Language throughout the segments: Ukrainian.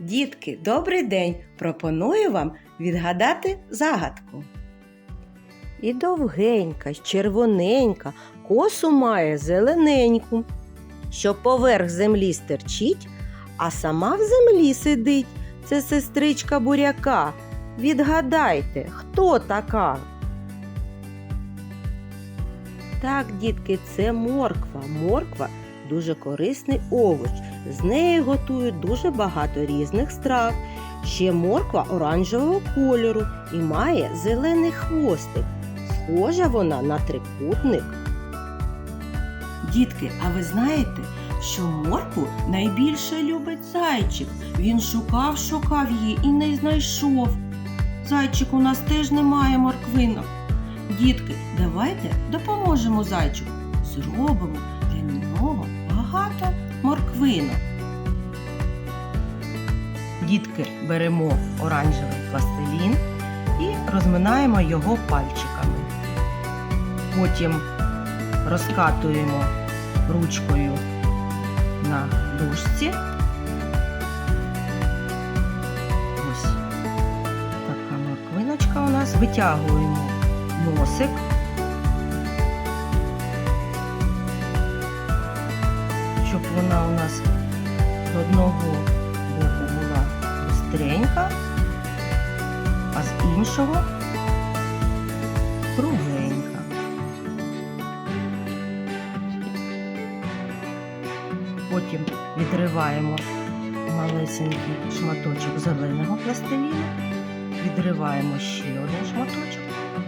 Дітки, добрий день! Пропоную вам відгадати загадку. І довгенька, червоненька, косу має зелененьку, що поверх землі стерчить, а сама в землі сидить. Це сестричка буряка. Відгадайте, хто така? Так, дітки, це морква. Морква дуже корисний овоч. З неї готують дуже багато різних страв. Ще морква оранжевого кольору і має зелений хвостик. Схожа вона на трикутник. Дітки, а ви знаєте, що моркву найбільше любить зайчик. Він шукав, шукав її і не знайшов. Зайчик у нас теж немає морквинок. Дітки, давайте допоможемо зайчику. Зробимо для нього багато морквинок. Дітки, беремо оранжевий пластилін і розминаємо його пальчиками. Потім розкатуємо ручкою на дужці. Ось така морквиночка у нас. Витягуємо носик. Вона у нас з одного боку була гостренька, а з іншого кругленька. Потім відриваємо малесенький шматочок зеленого пластиліну, відриваємо ще один шматочок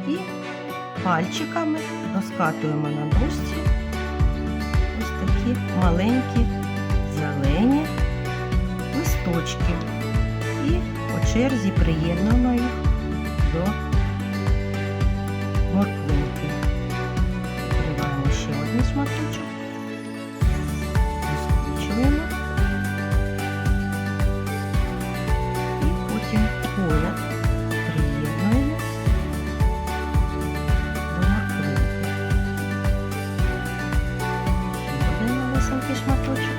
і пальчиками розкатуємо на дошці маленькі зелені листочки. І по черзі приєднуємо їх до морквинки. Малесенький шматочок.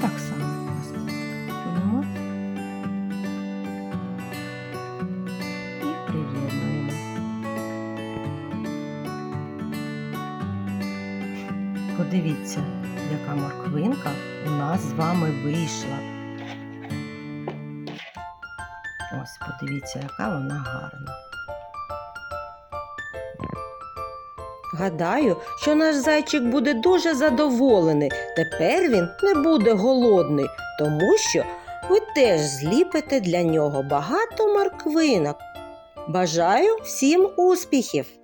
Так само розкручуємо і приєднуємо. Подивіться, яка морквинка у нас з вами вийшла. Ось, подивіться, яка вона гарна. Гадаю, що наш зайчик буде дуже задоволений. Тепер він не буде голодний, тому що ви теж зліпите для нього багато морквинок. Бажаю всім успіхів!